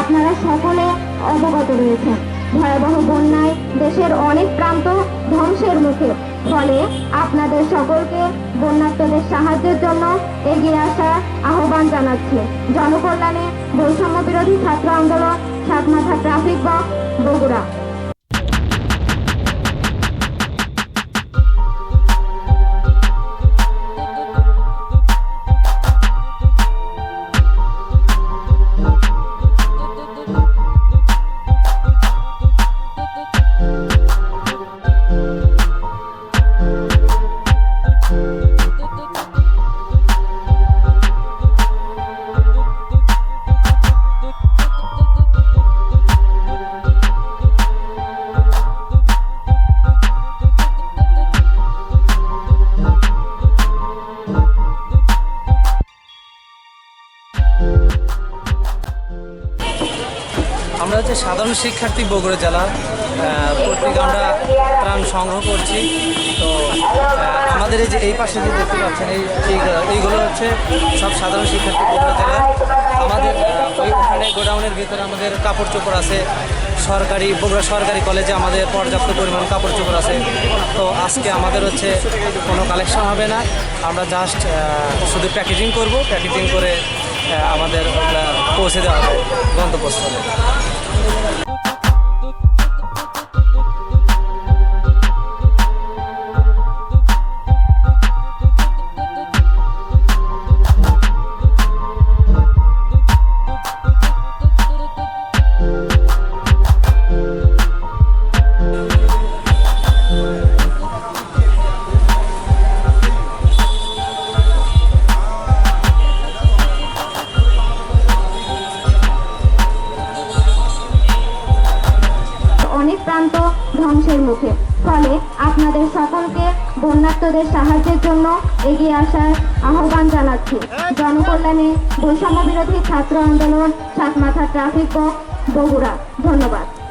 আপনারা সকলে অবগত রয়েছেন। ভয়াবহ বন্যায় দেশের অনেক প্রান্ত ধ্বংসের মুখে। ফলে আপনাদের সকলকে বন্যার্থদের সাহায্যের জন্য এগিয়ে আসার আহ্বান জানাচ্ছি। জনকল্যাণে বৈষম্য বিরোধী ছাত্র আন্দোলন, সাতমাথা ট্রাফিক বক্স, বগুড়া। আমরা হচ্ছে সাধারণ শিক্ষার্থী বগুড়া জেলা পত্রিকা আমরা ত্রাণ সংগ্রহ করছি। তো আমাদের এই যে এই পাশে যে দেখতে পাচ্ছেন, এই এই- এইগুলো হচ্ছে সব সাধারণ শিক্ষার্থী বগুড়া জেলা। আমাদের ওই ওখানে গোডাউনের ভিতরে আমাদের কাপড় চোপড় আছে। সরকারি, বগুড়া সরকারি কলেজে আমাদের পর্যাপ্ত পরিমাণ কাপড় চোপড় আছে। তো আজকে আমাদের হচ্ছে কোনো কালেকশন হবে না। আমরা জাস্ট শুধু প্যাকেজিং করব। প্যাকেজিং করে আহ, আমাদের ওগুলা পৌঁছে দেওয়া হবে গন্তব্যস্থলে অনেক প্রান্ত ধ্বংসের মুখে। ফলে আপনাদের সকলকে বন্যার্তদের সাহায্যের জন্য এগিয়ে আসার আহ্বান জানাচ্ছি। জনকল্যাণে বৈষম্য বিরোধী ছাত্র আন্দোলন, সাতমাথা ট্রাফিক বগুড়া। ধন্যবাদ।